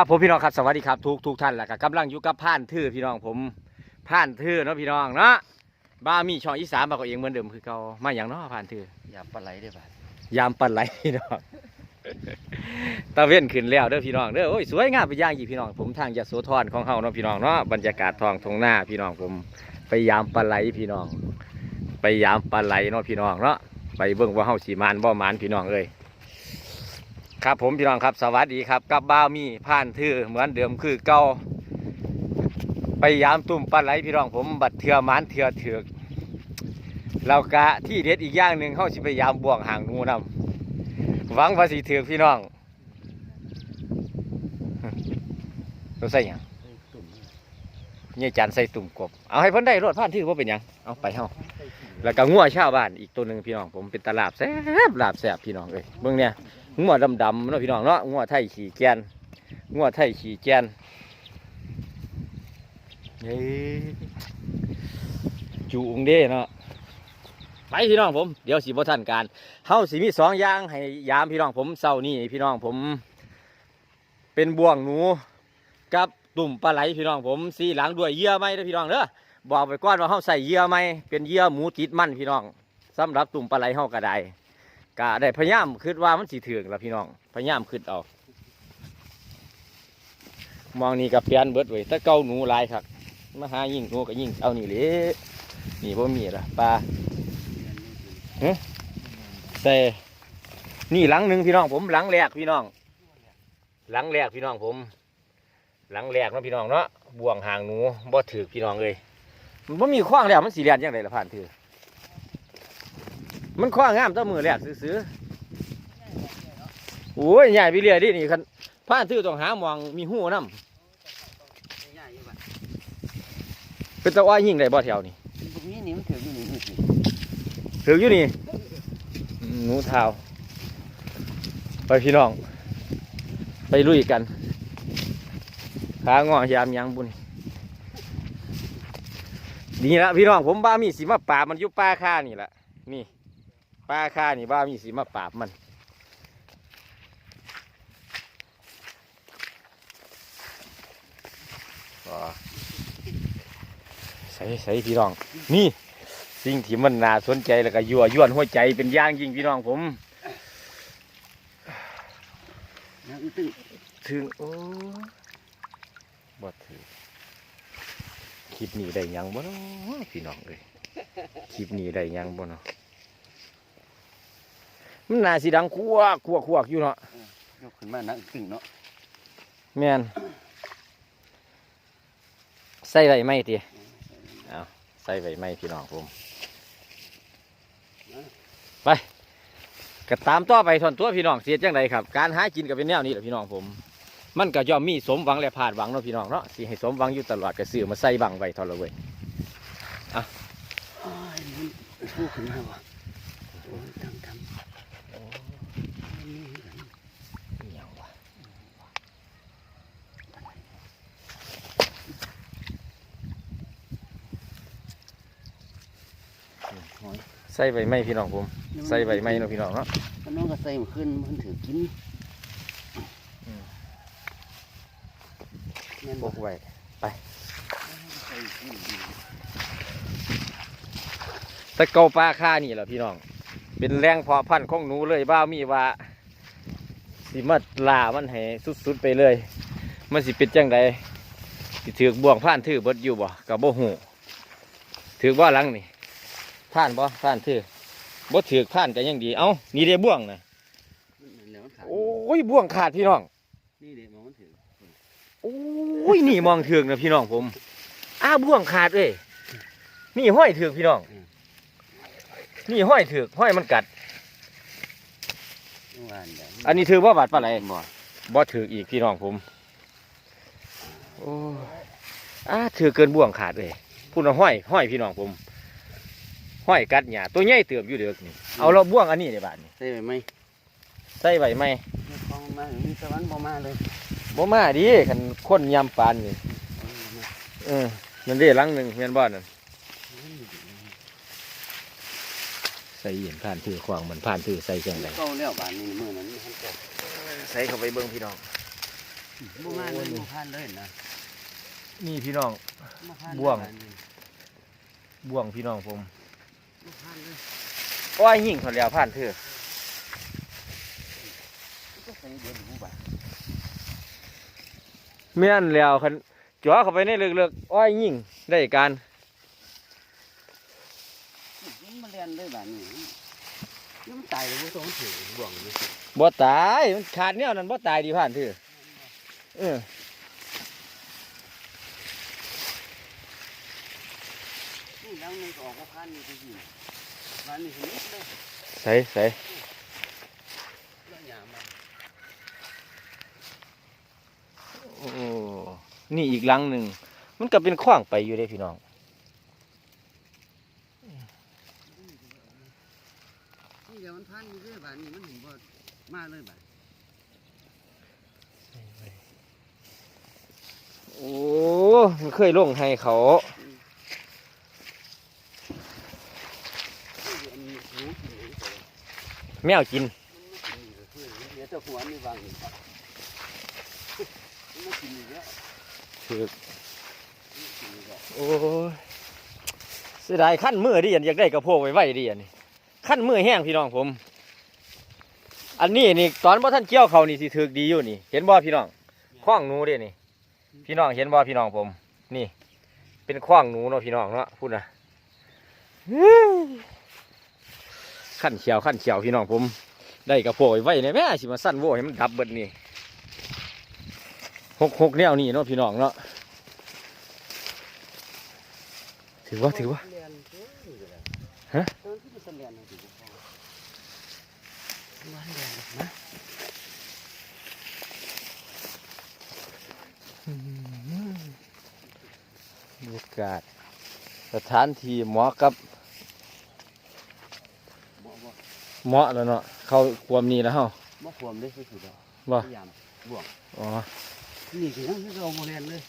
ครับผมพี่น้องครับสวัสดีครับทุกทุกท่านแหละครับกำลังอยู่กับผ่านทื่อพี่น้องผมผ่านทื่อเนาะพี่น้องเนาะบ้ามีช่องอีสานบากเองเหมือนเดิมคือเก่ามาอย่างเนาะผ่านทื่ออย่าปลาไหลได้ป่ะยามปันไหลพี่น้องตะเว้นขึ้นแล้วเด้อพี่น้องเด้อโอ้ยสวยงามไปอย่างยี่พี่น้องผมทางยโสธรของเฮาเนาะพี่น้องเนาะบรรยากาศทองทงหน้าพี่น้องผมไปยามปลาไหลพี่น้อง ไปยามปลาไหลเนาะพี่น้องเนาะไปเบิ่งว่าเฮาสีมานบ่มานพี่น้องเอ้ย ครับผมพี่น้องครับสวัสดีครับกับบ้าวมีผ่านทื่อเหมือนเดิมคือเก่าไปยามตุ่มปลาไหลพี่น้องผมบัดเถื่อมานเถื่อเถือกแล้วกะที่เด็ดอีกอย่างหนึ่งเฮาสิไปยามบ่วงหางงูนํหวังว่าสิถือกพี่น้องเรู้ใส่ยังเนี่ยจานใส่ตุ่มกบเอาให้เพิ่นได้รถผ่านที่ว่าเป็นยังเอาไปเฮาแล้วก็งัวชาวบ้านอีกตัวหนึ่งพี่น้องผมเป็นตลาบแซบลาบแซบพี่น้องเอ้ยเบิ่งเนี่ย งัวดำๆเนาะพี่น้องเนาะงัวไทยขี่แกนงัวไทยขี่แกนเฮ้ยจูงเด้เนาะไปพี่น้องผมเดี๋ยวสิบ่ทันการเฮาสิมีสองอย่างให้ยามพี่น้องผมเศร้านี่พี่น้องผม เป็นบ่วงหนูกับตุ่มปลาไหลพี่น้องผมสีหลังด้วยเยื่อไมเด้อพี่น้องเด้อบอกไปก่อนว่าเฮาใส่เยื่อไหมเป็นเยื่อหมูติดมันพี่น้องสำหรับตุ่มปลาไหลเฮาก็ได้ ก็ได้พยายามคิดว่ามันสิถึงแล้วพี่น้องพยายามคิดเอามองนี่กับเปียนเบิดไว้แต่เก่าหนูลายครับมาหายิ่งหนูก็ยิ่งเอานี่เลยนี่บ่มีละปลาใส่นี่หลังหนึ่งพี่น้องผมหลังแรกพี่น้อง หลังแรกพี่น้องผม หลังแรกเนาะพี่น้องเนาะบ่วงหางหนูบ่ถือพี่น้องเลยมันบ่มีข้องแล้วมันสีเรียนยังไงละผ่านถือ มันข้องงามแตั้มือแรกซื้อๆโอ้ยใหญ่ไปเรื่อยดินี่คันผ่านถือต้องหาหมองมีหูน้ง่ายอยู่ป่ะำเป็นตะอ้อยยิงได้บ่แถวนี่ตรงนี้นี่มันถืออยู่นี่นี่ถืออยู่นี่อืมหนูเท้าไปพี่น้อง ไปลุยกันขางอยามยังบุญนี่ละพี่น้องผมบ้ามีสีมาปราบมันอยู่ป่าค่านี่แหละนี่ ป่าค่านี่บ้ามีสีมาปราบมันอ๋อใส่ใส่พี่น้อง นี่ สิ่งที่มันน่าสนใจแล้วก็ยั่วยวนหัวใจเป็นอย่างยิ่งพี่น้องผมนะอึ้งถึงถึงโอ้บ่ถือคลิปนี้ได้ยังบ่เนาะพี่น้องเอ้ยคลิปนี้ได้ยังบ่เนาะ มันน่าสิดังคัวคัวคัวอยู่เนาะยกขึ้นมานะอึ้งตึ้งเนาะแม่นใส่ไว้ไหมติเอาใส่ไว้ไหมพี่น้องผมไปก็ตามต่อไปทอนตัวพี่น้องเสียจังไดครับ การหากินก็เป็นแนวนี้แหละพี่น้องผม มันก็ย่อมมีสมหวังและพลาดหวังเนาะพี่น้องเนาะสิให้สมหวังอยู่ตลอดก็ซื้อมาใส่บังไว้เทอละเว้ยอ้ายมันพูดขึ้นมาว่ะโอ้ยตั้งท อิหยังวะ ใส่ใบไม้พี่น้องผมำใส่ใบไม้เนาะพี่น้องเนาะถ้าน้องก็ใส่มันขึ้นมันถือกินอืมแม่นพบ่กไว้ใส่กินแต่เกาปลาค่านี่แหละพี่น้อง เป็นแรงเพาะพันธุ์ของหนูเลยบ้าวมีว่าสิมาลามันให้สุดๆไปเลย มันสิเป็นจังใดสิถือกบ่วงผ่านถือเบิดอยู่บ่กับบ่หูถือกบ่หลังนี่ ผ่านบ่ผ่านถือบ่ถือกผ่านก็ยังดี เอ้านี่เด้บ่วงนะมันแล้วมันขาดโอ้ยบ่วงขาดพี่น้องนี่เด็กมองมันถือโอ้ยนี่มองถือกนะพี่น้องผม อ้าบ่วงขาดเอ้ยนี่ห้อยถือกพี่น้อง นี่ห้อยถือกห้อยมันกัดเมื่อวานเดี๋ยวอันนี้ถือว่าบาดปลาไหลบ่บ่ถืออีกพี่น้องผมโอ้อาถือเกินบ่วงขาดเลยพูดว่าห้อยห้อยพี่น้องผม ห้อยกัดหยาตัวใหญ่เติบอยู่เด็กนี่เอาเราบ่วงอันนี้ในบาทนี่ใส่ไปไหมใส่ไว้ไหมมีคลองมามีสวรรค์บ่มาเลยบ่มาดิคันคนยำปานนี่เออนั่นเด้หลังหนึ่งเมียนบ้านนั่นใส่เย็นผ่านถือขวางเหมือนผ่านถือใส่จังไดเก่าแล้วบ้านนี้มื้อนั้นมันเก่าใส่เข้าไปเบิ่งพี่น้องบ่มาเลยบ่ผ่านเลยนะนี่พี่น้องบ่ผ่านบ่วงเลยนี่บ่วงพี่น้องผม บ่ผ่านเลยอ้อยยิ่งเขาแล้วผ่านเถอะก็ใส่เดือนหูบ่าแม่นแล้วคันจ่อเข้าไปในเลือกๆอ้อยยิ่งได้การมันมาเรียนเลยบ่านี่นี่มันตายเลยบ่ต้องถือบ่วงนี่บ่ตายมันขาดแนวนั้นบ่ตายดีผ่านเถอะเออนี่แล้วมันก็ออกบ่ผ่านนี่ก็ยิง ใส่ใส่นโอ้นี่อีกลังหนึ่ง มันก็เป็นขว้างไปอยู่เด้พี่น้องนี่เดี๋ยวมันผ่านอยู่เลยบานี่มันถึงบ่มาเลยบ่าโอ้มันเคยลงให้เขา นี่อันนี้หูกินเองแต่ แมวกินมันไม่กินเลยคือเหลือแต่หัวนี่วางนี่มันไม่กินอีกแล้วถือไม่กินอีกแล้วโอ้ยเสียดายขั้นมือดิอันอยากได้กระโพกไว้ไว้ดิอันนี้ขั้นมือแห้งพี่น้องผม อันนี้นี่ตอนบ่ท่านเกี่ยวเขานี่สิถือดีอยู่นี่ เห็นบ่พี่น้องข้องหนูเด้นี่ พี่น้องเห็นบ่พี่น้องผม นี่ เป็นข้องหนูเนาะพี่น้องเนาะพูดนะ ขั้นเขียวขั้นเขียวพี่น้องผม ได้กระโพกไว้ไว้ในแม่สิมาสั้นโว้ให้มันดับเบิดนี่หกหกแนวนี่เนาะพี่น้องเนาะถือว่าถือว่าเรียนเอ้ยเดี๋ยวนะฮะตอนที่มันเรียนน่ะถือว่าพอวันเรียนนะบรรยากาศสถานที่เหมาะกับบ่ เหมาะแล้วเนาะเข้าความนี้แล้วเฮาบ่ควมได้สุดๆแล้วบ่พยายามบ่วงอ๋อนี่คือยังเราบ่เรียนเลย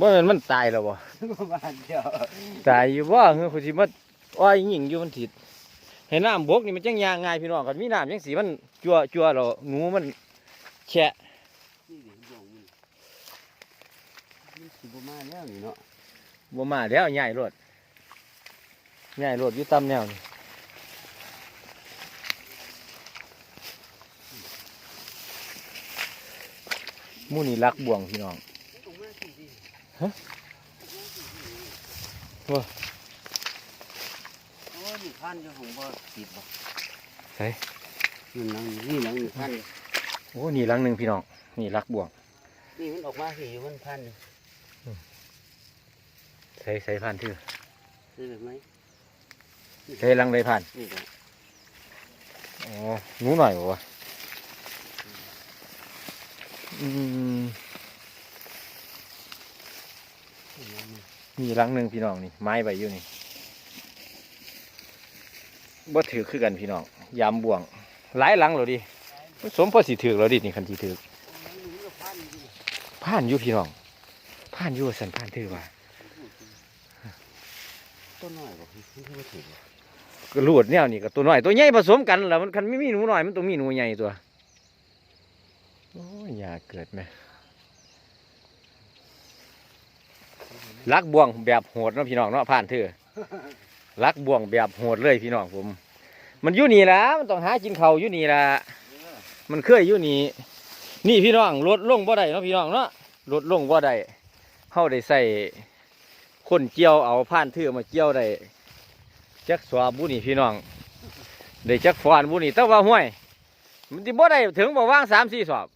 บ่แม่นมันตายแล้วบ่บ่บ้านเดียวตายอยู่บ่เฮ้ยคุณสิมาอ้อยหญิงอยู่มันถิดให้น้ำบกนี่มันจังยางง่ายพี่น้องกันมีน้ำจังสีมันจั่วจั่วแล้วหนูมันแฉะนี่ดิบ่วงมันมันสิบ่มาแล้วนี่เนาะบ่มาแล้วใหญ่รถใหญ่รถอยู่ตามแนวนี่ มู่นี่รักบ่วงพี่น้องตรงมาสิดิฮะว่าโอ้ยนี่พันอยู่ของบ่ติดบ่ใช่นี่นังนี่นังนี่พันโอ้นี่หลังหนึ่งพี่น้องนี่รักบ่วงนี่มันออกมาสิอยู่มันพันใส่ใส่ผ่านทื่อซื้อแบบไหมใส่หลังใดผ่านนี่ก็อ๋อหนูหน่อยบ่วะ อืมนี่นังนี่มีหลังหนึ่งพี่น้องนี่ ไม้ใบอยู่นี่บ่ถือคือกันพี่น้อง ยามบ่วง หลายหลังแล้วดิสมพอสิถือแล้วดินี่คันสิถือนังนี่มันก็พันอยู่ผ่านอยู่พี่น้องผ่านอยู่ว่าสันผ่านถือว่าต้นน้อยบ่มันคือบ่ถึงบ่ก็รูดแนวนี่ก็ตัวน้อยตัวใหญ่ผสมกันแล้วมันคันไม่มีหนูน้อยมันต้องมีหนูใหญ่ตัวโอ้ ยาเกิดไหมลักบ่วงแบบโหดเนาะพี่น้องเนาะผ่านเถอะลักบ่วงแบบโหดเลยพี่น้องผม มันอยู่นี่ละมันต้องหากินเขาอยู่นี่ละมันเคยอยู่นี่นี่พี่น้องลดลงบ่ได้เนาะพี่น้องเนาะลดลงบ่ได้เฮาได้ใส่คนเกี่ยวเอาผ่านเถือมาเกี่ยวได้จักสวาบุนี่พี่น้องได้จักฟอนบุนี่แต่ว่าห้วย มันสิบ่ได้ถึงบ่ว่างสามสี่สอบ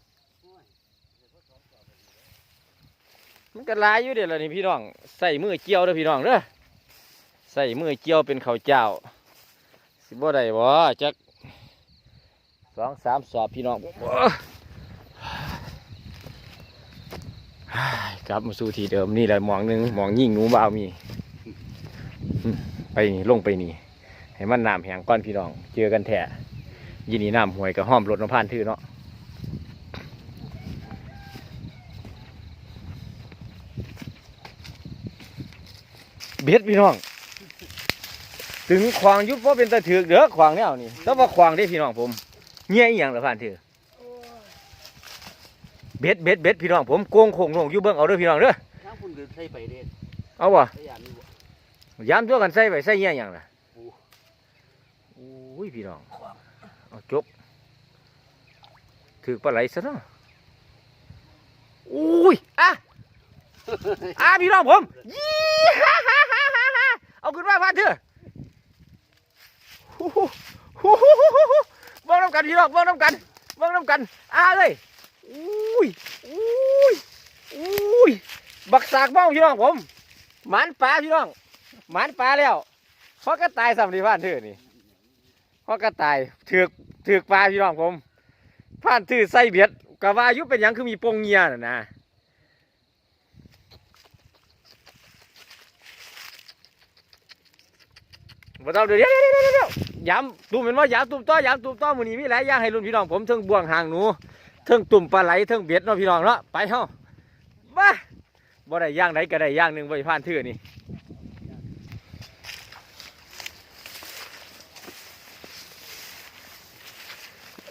มันก็หลายอยู่เด้ล่ะนี่พี่น้องใส่มือเกี่ยวเด้อพี่น้องเด้อใส่มือเกี่ยวเป็นข้าวเจ้า สิบ่ได้บ่จักสองสามสอบพี่น้องกลับมาสู่ที่เดิมนี่แหละหมองหนึงหมองยิ่งหนูบ่าวมี ไปนี่ลงไปนี่ให้มันน้ำแหงก้อนพี่น้อง เจอกันแท้ยินดีน้ำห่วยกับห้อมรถน้ำพานทื่อเนาะ เบ็ดพี่น้อง ถึงขวางอยุบว่าเป็นตะถือกเด้อขวางแนวนี่แต่ว่าขวางได้พี่น้องผมเงี้ยอหย่างละผ่านถือเบ็ดเบ็ดเบ็ดพี่น้องผมโกงโคงลงอยู่เบิ่งเอาเด้อพี่น้องเด้อทางคุณก็ใส่ไปเด้เอาบ่พยายามนี่บ่ยามตัวกันใส่ไปใส่เงี้ยหยังล่ะโอ้โอ้ยพี่น้องเอาจกถือปลาไหลซะเนาะอุ้ยอะ อะพี่น้องผมยี่ฮ่าฮ่าฮ่าฮ่าฮ่าเอาขึ้นมาพานเถอะฮู้ฮู้ฮู้ฮู้ฮู้ฮู้เบิ่งน้ำกันพี่น้องเบิ่งน้ำกันเบิ่งน้ำกันอะเลยอุ้ยอุ้ยอุ้ยบักสากบ้องพี่น้องผมหมันปลาพี่น้องหมันปลาแล้วเพราะก็ตายสำลีผ่านถือนี่เพราะก็ตายถือกถือกปลาพี่น้องผมผ่านถือใส่เบียดกะว่ายุเป็นยังคือมีปงเงียน่ะนะ บ่ต้องเดี๋ยวเดี๋ยวเดี๋ยวเดี๋ยวเดี๋ยวย้ำตุ่มเป็นว่าย้ำตุ่มต้อย้ำตุ่มต้อมือนี้มีหลายอย่างให้รุ่นพี่น้องผมเทิงบ่วงหางหนูเทิงตุ่มปลาไหลเทิงเบ็ดเนาะพี่น้องเนาะไปเฮาบ้าบ่ได้ย่างไหนก็ได้ย่างหนึ่งไว้ผ่านถือนี่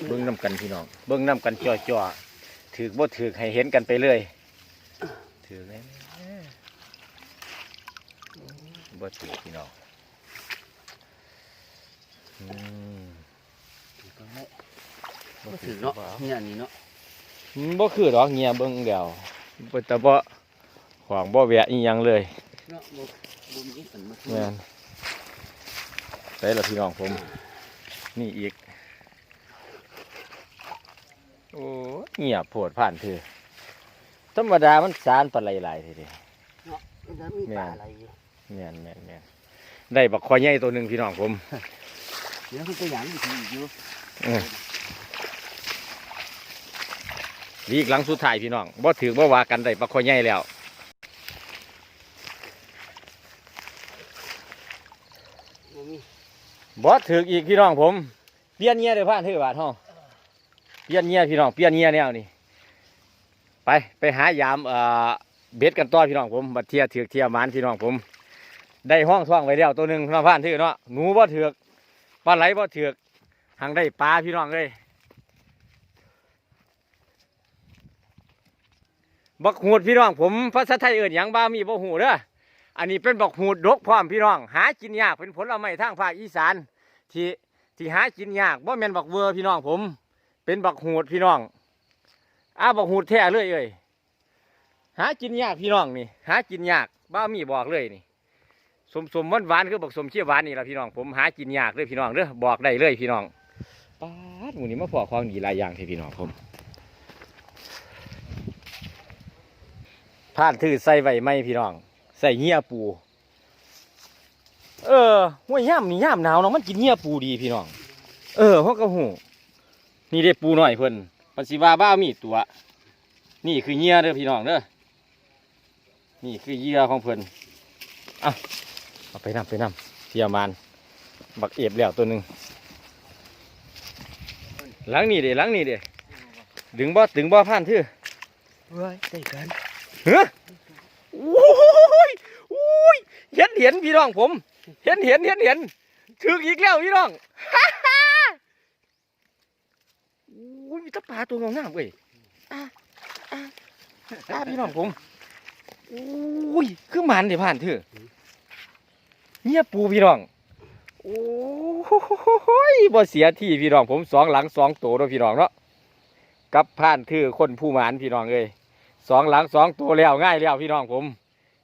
เบิ้งน้ำกันพี่น้อง เบิ้งน้ำกันจ่อจ่อๆถือบ่ถือให้เห็นกันไปเลยถือไหมบ่ถือพี่น้องอืม ถือก็ได้บ่บ่ถืถืออเนาะเนาะเนี่ยนี่เนาะบ่คือดอกเงียเบิ้งเดียวบ่แต่บ่ขวางบ่แวะอีหยังเลยเนาะบ่บ่มีสันมาแม่นใส่ละพี่น้องผม นี่อีก โอ้เงียบโพดผ่านเถอะธรรมดามันสารปลาไหลหลายทีเดียวเนาะมันมีปลาอะไรอยู่ แม่นแม่นแม่นได้บักควายใหญ่ตัวหนึ่งพี่น้องผม เดี๋ยวคุณไปหยังอยู่ที่อีกอยู่วีกหลังสุดท้ายพี่น้องบ่ถือบ่ว่ากันได้บักควายใหญ่แล้วบ่มีบ่ถืออีกพี่น้องผมเปลี่ยนเงียเด้อผ่านเถอะบาดเฮาเปลี่ยนเงียพี่น้องเปลี่ยนเงียแนวนี่ไปไปหายามเอ่อเบ็ดกันต่อพี่น้องผมบัดเทียถือกเทียหมานพี่น้องผม ได้ห้องท่องไว้แล้วตัวหนึ่งพี่น้องผ่านเถอะเนาะหนูบ่ถือกป ลาไหลบ่ถือกหังได้ปลาพี่น้องเลยบักหูดพี่น้อง ผมภาษาไทยเอื่นหยังบ้ามีบ่หูเด้ออันนี้เป็นบักหูดดกพร้อมพี่น้อง หากินยากเป็นผลไม้ทางภาคอีสานที่ที่หากินยากบ่แมนบักเวอร์พี่น้องผม เป็นบักหูดพี่น้องอ้าบักหูดแท้เลยเอ้ยหากินยากพี่น้องนี่ หากินยากบ้ามีบอกเลยนี่ สมสมหวานหวานคือบักสมเชี่ยวหวานนี่ละพี่น้องผมหากินยากเลยพี่น้องเด้อบอกได้เลยพี่น้องป้าดหมูนี้มาพอของดีหลายอย่างที่พี่น้องผมผ่านถือใส่ไว้ไหมพี่น้อง ใส่เหี้ยปู เออห้วยย่ามนี่ย่ามหนาวเนาะมันกินเหี้ยปูดีพี่น้อง เออเขาก็หูนี่ได้ปูหน่อยเพิ่นปันสิวาบ้ามีตัว นี่คือเหี้ยเด้อพี่น้องเด้อนี่คือเหยื่อของเพิ่นเอา เอาไปนำไปนำเทียมานบักเอฟแล้วตัวหนึ่งหลังนี่เด้หลังนี่เด้ดึงบ่ดึงบ่ผ่านทื่อเฮ้ยได้กันเฮ้ยโอ้ยโอ้ยเห็นเห็นพี่น้องผม เห็นเห็นเห็นเห็นถึกอีกแล้วพี่น้องฮ่าฮ่าโอ้ยมีแตะปลาตัวงามๆเว้ยอะอะอะพี่น้องผมโอ้ยคือหมันเดี๋ยวผ่านเถอะ เงียบปูพี่น้อง โอ้ยบ่เสียที่พี่น้องผมสองหลังสองโตเนาะพี่น้องเนาะกับผ่านถือคนผู้หมานพี่น้องเอ้ยสองหลังสองตัวแล้วง่ายแล้วพี่น้องผม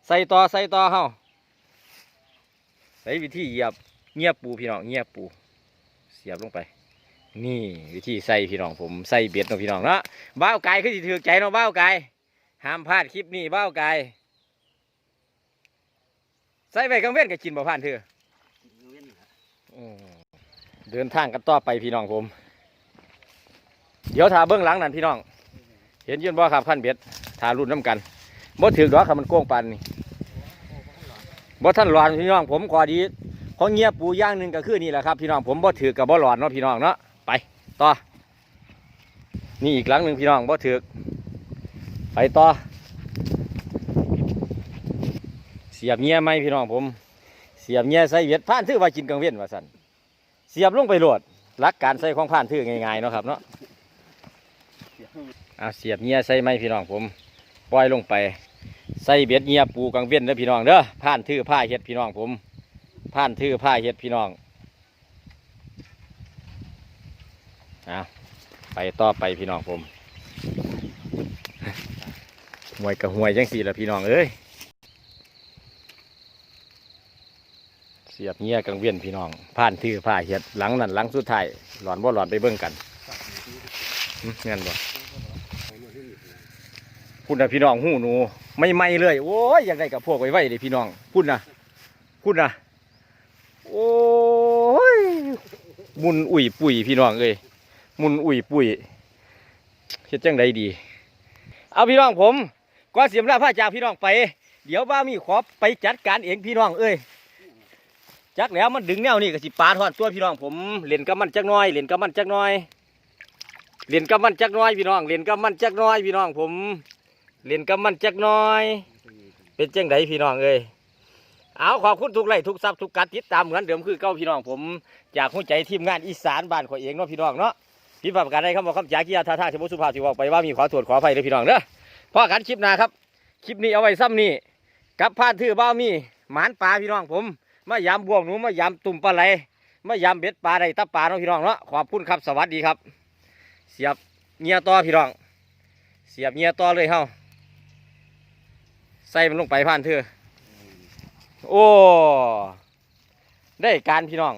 ใส่ต่อใส่ต่อเฮาใช้วิธีเหยียบเงียบปูพี่น้องเงียบปู เสียบลงไป นี่วิธีใส่พี่น้องผมใส่เบ็ดเนาะพี่น้องเนาะบ้าวไก่คือถือใจเนาะบ้าวไก่ห้ามพลาดคลิปนี้บ้าวไก่ ใส่ไปกังเว้นกับกินบ่ผ่านเถอะเดินทางกันต่อไปพี่น้องผม เดี๋ยวถาเบื้องหลังนั่นพี่น้อง เห็นยืนบ่ครับขั้นเบ็ดถารุ่นน้ำกันบ่ถือดอกครับมันโก้งปันนี่บ่ท่านหลอนพี่น้องผมขอดีของเงียบปูย่างหนึ่งก็คือนี่แหละครับพี่น้องผมบ่ถือกับบ่หลอนเนาะพี่น้องเนาะไปต่อนี่อีกหลังหนึ่งพี่น้องบ่ถือไปต่อ เสียบเงี้ยไหมพี่น้องผม เสียบเงี้ยใส่เวียดผ่านถือว่ากินกังเวียนว่าสันเสียบลงไปโหลดหลักการใส่ของผ่านถือง่ายๆเนาะครับเนาะเอาเสียบเงี้ยใส่ไหมพี่น้องผมปล่อยลงไปใส่เบ็ดเงียปูกังเวียนเด้อพี่น้องเด้อผ่านทื่อผ้าเฮ็ดพี่น้องผมผ่านทื่อผ้าเฮ็ดพี่น้องเอาไปต่อไปพี่น้องผมหวยกับหวยจังสี่ละพี่น้องเอ้ย เสียบเงี้ยกังเวียนพี่น้องผ่านทื่อผ้าเฮ็ดหลังนั่นหลังสุดท้ายหลอนบ่หลอนไปเบิ่งกันเงินบ่พุ่นนะพี่น้องหูหนู ไม่ไม่เลยโอ้ยอยากได้กับพวกไว้ไว้เลยพี่น้องพุ่นนะพุ่นนะโอ้ยมุนอุ่ยปุ๋ยพี่น้องเอ้ยมุนอุ่ยปุ๋ยเฮ็ดจังใดดี เอาพี่น้องผมก็เสียมลาผ้าจากพี่น้องไป เดี๋ยวบ้ามีขอไปจัดการเองพี่น้องเอ้ย จักแล้วมันดึงแนวนี่ก็สิปาทอดตัวพี่น้องผมเล่นกับมันจักน้อยเล่นกับมันจักน้อยเล่นกับมันจักน้อยพี่น้องเล่นกับมันจักน้อยพี่น้องผมเล่นกับมันจักน้อย เป็นเจังไดพี่น้องเอ้ยเอาขอบคุณทุกไลทุกซับทุกการติดตามเหมือนเดิมคือเก้าพี่น้องผมจากหัวใจทีมงานอีสานบ้านขอยเองเนาะพี่น้องเนาะพี่ประการใดคำบอกคำจากียาท่าทางสมุสุภาพที่บอกไปว่ามีขอตรวจขอไฟเลยพี่น้องเด้อพ่อกันคลิปหน้าครับคลิปนี้เอาไว้ซ้ำนี่กับพานทื่อบ้ามีหมานปลาพี่น้องผม มายามบ่วงหนูมายามตุ่มปลาไหลมายามเบ็ดปลาไดตะปลาเนาะพี่น้องเนาะขอบคุณครับสวัสดีครับ เสียบเงียต่อพี่น้อง เสียบเงียต่อเลยเฮาใส่มันลงไปผ่านเธอโอ้ได้การพี่น้อง